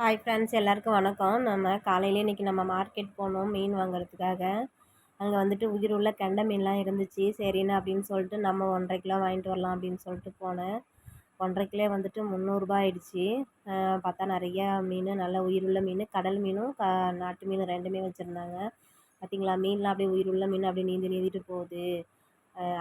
Hi friends எல்லாருக்கும் வணக்கம். நம்ம காலையிலே இன்றைக்கி நம்ம மார்க்கெட் போனோம் மீன் வாங்குறதுக்காக. அங்கே வந்துட்டு உயிர் உள்ள கெண்டை மீன்லாம் இருந்துச்சு. சரின்னு அப்படின்னு சொல்லிட்டு நம்ம ஒன்றரை கிலோ வாங்கிட்டு வரலாம் அப்படின்னு சொல்லிட்டு போனேன். ஒன்றரை கிலோ வந்துட்டு முந்நூறுரூபா ஆயிடுச்சு. பார்த்தா நிறையா மீன் நல்ல உயிர் உள்ள மீன் கடல் மீனும் க நாட்டு மீன் ரெண்டுமே வச்சுருந்தாங்க. பார்த்திங்களா? மீன்லாம் அப்படியே உயிர் உள்ள மீன் அப்படியே நீந்தி நீந்திட்டு போகுது.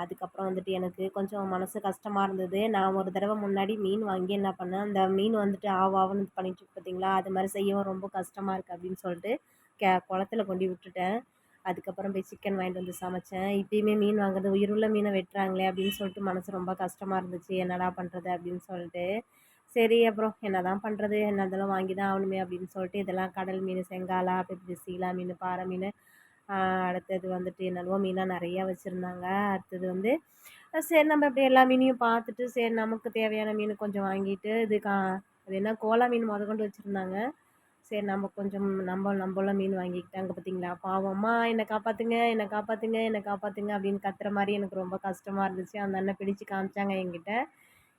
அதுக்கப்புறம் வந்துட்டு எனக்கு கொஞ்சம் மனசு கஷ்டமாக இருந்தது. நான் ஒரு தடவை முன்னாடி மீன் வாங்கி என்ன பண்ணேன் அந்த மீன் வந்துட்டு ஆவு ஆவுன்னு பண்ணிட்டு பார்த்தீங்களா அது மாதிரி செய்யவும் ரொம்ப கஷ்டமாக இருக்குது அப்படின்னு சொல்லிட்டு கே குளத்துல கொண்டு விட்டுட்டேன். அதுக்கப்புறம் போய் சிக்கன் வாங்கிட்டு வந்து சமைச்சேன். இப்பயுமே மீன் வாங்குறது உயிருள்ள மீனை வெட்டுறாங்களே அப்படின்னு சொல்லிட்டு மனசு ரொம்ப கஷ்டமாக இருந்துச்சு. என்னடா பண்ணுறது அப்படின்னு சொல்லிட்டு. சரி அப்புறம் என்ன தான் பண்ணுறது என்ன இதெல்லாம் வாங்கி தான் ஆகணுமே அப்படின்னு சொல்லிட்டு இதெல்லாம் கடல் மீன் செங்காலா அப்படி சீலா மீன் பாறை மீன் அடுத்தது வந்துட்டு என்னென்னவோ மீனாக நிறையா வச்சுருந்தாங்க. அடுத்தது வந்து சரி நம்ம இப்படி எல்லா மீனையும் பார்த்துட்டு சரி நமக்கு தேவையான மீன் கொஞ்சம் வாங்கிட்டு இது கா அது என்ன கோலா மீன் முத கொண்டு வச்சுருந்தாங்க. சரி நம்ம கொஞ்சம் நம்ம நம்மளும் மீன் வாங்கிக்கிட்டாங்க பார்த்தீங்களா? பாவம் அம்மா என்னை காப்பாற்றுங்க என்னை காப்பாற்றுங்க என்னை காப்பாற்றுங்க அப்படின்னு கத்துற மாதிரி எனக்கு ரொம்ப கஷ்டமாக இருந்துச்சு. அந்த அண்ணன் பிடிச்சு காமிச்சாங்க என்கிட்ட.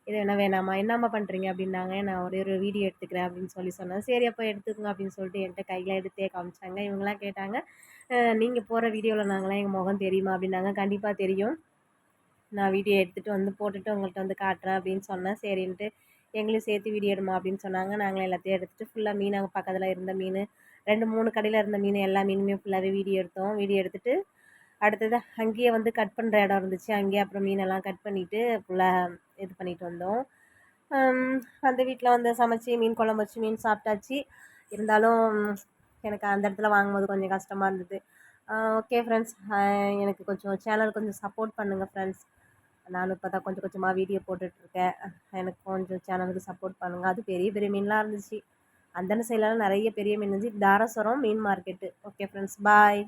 இது என்ன வேணாம்மா என்னம்மா பண்ணுறீங்க அப்படின்னாங்க. நான் ஒரே ஒரு வீடியோ எடுத்துக்கிறேன் அப்படின்னு சொல்லி சொன்னேன் சரி அப்போ எடுத்துக்கோங்க அப்படின்னு சொல்லிட்டு என்கிட்ட கையில் எடுத்தே காமிச்சாங்க. இவங்களாம் கேட்டாங்க நீங்கள் போகிற வீடியோவில் நாங்களாம் எங்கள் முகம் தெரியுமா அப்படின்னாங்க. கண்டிப்பாக தெரியும். நான் வீடியோ எடுத்துகிட்டு வந்து போட்டுட்டு உங்கள்கிட்ட வந்து காட்டுறேன் அப்படின்னு சொன்னேன். சரின்ட்டு எங்களையும் சேர்த்து வீடியோ எடுமா அப்படின்னு சொன்னாங்க. நாங்களே எல்லாத்தையும் எடுத்துகிட்டு ஃபுல்லாக மீன் அங்கே பக்கத்தில் இருந்த மீன் ரெண்டு மூணு கடையில் இருந்த மீன் எல்லா மீனுமே ஃபுல்லாகவே வீடியோ எடுத்தோம். வீடியோ எடுத்துகிட்டு அடுத்தது அங்கேயே வந்து கட் பண்ணுற இடம் இருந்துச்சு. அங்கேயே அப்புறம் மீனெல்லாம் கட் பண்ணிவிட்டு ஃபுல்லாக இது பண்ணிட்டு வந்தோம். அந்த வீட்டில் வந்து சமைச்சி மீன் குழம்பு வச்சு மீன் சாப்பிட்டாச்சு. இருந்தாலும் எனக்கு அந்த இடத்துல வாங்கும்போது கொஞ்சம் கஷ்டமாக இருந்தது. ஓகே ஃப்ரெண்ட்ஸ் எனக்கு கொஞ்சம் சேனல் கொஞ்சம் சப்போர்ட் பண்ணுங்கள் ஃப்ரெண்ட்ஸ் நானும் இப்போ தான் கொஞ்சம் கொஞ்சமாக வீடியோ போட்டுட்ருக்கேன் எனக்கு கொஞ்சம் சேனலுக்கு சப்போர்ட் பண்ணுங்கள் அது பெரிய பெரிய மீன்லாம் இருந்துச்சு. அந்த சைட்லலாம் நிறைய பெரிய மீன் இருந்துச்சு. தாராசுரம் மீன் மார்க்கெட்டு ஓகே ஃப்ரெண்ட்ஸ் பாய்